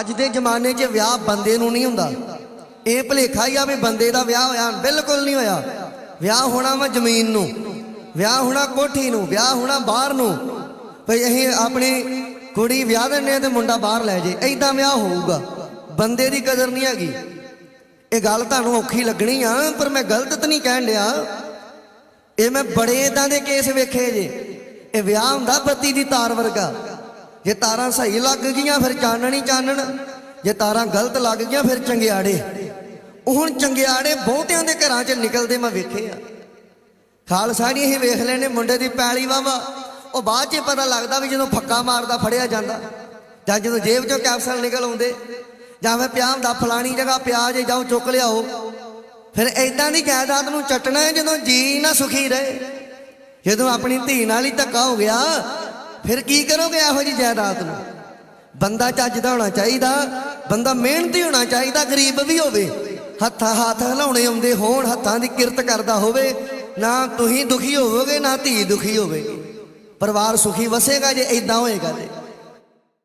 ਅੱਜ ਦੇ ਜ਼ਮਾਨੇ 'ਚ ਵਿਆਹ ਬੰਦੇ ਨੂੰ ਨਹੀਂ ਹੁੰਦਾ। ਇਹ ਭਲੇਖਾ ਹੀ ਆ ਵੀ ਬੰਦੇ ਦਾ ਵਿਆਹ ਹੋਇਆ, ਬਿਲਕੁਲ ਨਹੀਂ ਹੋਇਆ। ਵਿਆਹ ਹੋਣਾ ਵਾ ਜ਼ਮੀਨ ਨੂੰ, ਵਿਆਹ ਹੋਣਾ ਕੋਠੀ ਨੂੰ, ਵਿਆਹ ਹੋਣਾ ਬਾਹਰ ਨੂੰ। ਭਈ ਅਸੀਂ ਆਪਣੀ ਕੁੜੀ ਵਿਆਹ ਦਿੰਨੇ ਆ ਤੇ ਮੁੰਡਾ ਬਾਹਰ ਲੈ ਜੇ ਐਦਾਂ ਵਿਆਹ ਹੋਊਗਾ। ਬੰਦੇ ਦੀ ਕਦਰ ਨਹੀਂ ਹੈਗੀ। ਇਹ ਗੱਲ ਤੁਹਾਨੂੰ ਔਖੀ ਲੱਗਣੀ ਆ, ਪਰ ਮੈਂ ਗਲਤ ਤਾਂ ਨਹੀਂ ਕਹਿਣ ਡਿਆ। ਇਹ ਮੈਂ ਬੜੇ ਇਦਾਂ ਦੇ ਕੇਸ ਵੇਖੇ ਜੇ। ਇਹ ਵਿਆਹ ਹੁੰਦਾ ਬੱਤੀ ਦੀ ਤਾਰ ਵਰਗਾ। ਜੇ ਤਾਰਾਂ ਸਹੀ ਲੱਗ ਗਈਆਂ ਫਿਰ ਚਾਨਣ ਹੀ ਚਾਨਣ। ਜੇ ਤਾਰਾਂ ਗਲਤ ਲੱਗ ਗਈਆਂ ਫਿਰ ਚੰਗਿਆੜੇ। ਉਹ ਹੁਣ ਚੰਗਿਆੜੇ ਬਹੁਤਿਆਂ ਦੇ ਘਰਾਂ 'ਚ ਨਿਕਲਦੇ ਮੈਂ ਵੇਖੇ ਆ। ਖਾਲਸਾ ਜੀ ਇਹ ਵੇਖ ਲੈਣੇ ਮੁੰਡੇ ਦੀ ਪੈਲੀ ਵਾਵਾ ਉਹ ਬਾਅਦ 'ਚ ਪਤਾ ਲੱਗਦਾ ਵੀ ਜਦੋਂ ਫੱਕਾ ਮਾਰਦਾ ਫੜਿਆ ਜਾਂਦਾ। ਜਾਂ ਜਦੋਂ ਜੇਬ 'ਚੋਂ ਕੈਪਸੂਲ ਨਿਕਲ ਆਉਂਦੇ। ਜਾਂ ਮੈਂ ਪਿਆ ਹੁੰਦਾ ਫਲਾਣੀ ਜਗ੍ਹਾ ਪਿਆ ਜੇ ਜਾਓ ਚੁੱਕ ਲਿਆਓ। ਫਿਰ ਐਦਾਂ ਦੀ ਜਾਇਦਾਦ ਨੂੰ ਚੱਟਣਾ ਜਦੋਂ ਜੀ ਨਾ ਸੁਖੀ ਰਹੇ। ਜਦੋਂ ਆਪਣੀ ਧੀ ਨਾਲ ਹੀ ਧੱਕਾ ਹੋ ਗਿਆ ਫਿਰ ਕੀ ਕਰੋਗੇ ਇਹੋ ਜੀ ਜਾਇਦਾਦ ਨੂੰ? ਬੰਦਾ ਚੱਜਦਾ ਹੋਣਾ ਚਾਹੀਦਾ, ਬੰਦਾ ਮਿਹਨਤੀ ਹੋਣਾ ਚਾਹੀਦਾ, ਗਰੀਬ ਵੀ ਹੋਵੇ। ਹੱਥਾਂ ਹੱਥ ਹਿਲਾਉਣੇ ਆਉਂਦੇ ਹੋਣ, ਹੱਥਾਂ ਦੀ ਕਿਰਤ ਕਰਦਾ ਹੋਵੇ। ਨਾ ਤੁਸੀਂ ਦੁਖੀ ਹੋਵੋਗੇ, ਨਾ ਧੀ ਦੁਖੀ ਹੋਵੇਗੀ। ਪਰਿਵਾਰ ਸੁਖੀ ਵਸੇਗਾ ਜੇ ਇਦਾਂ ਹੋਏਗਾ ਤੇ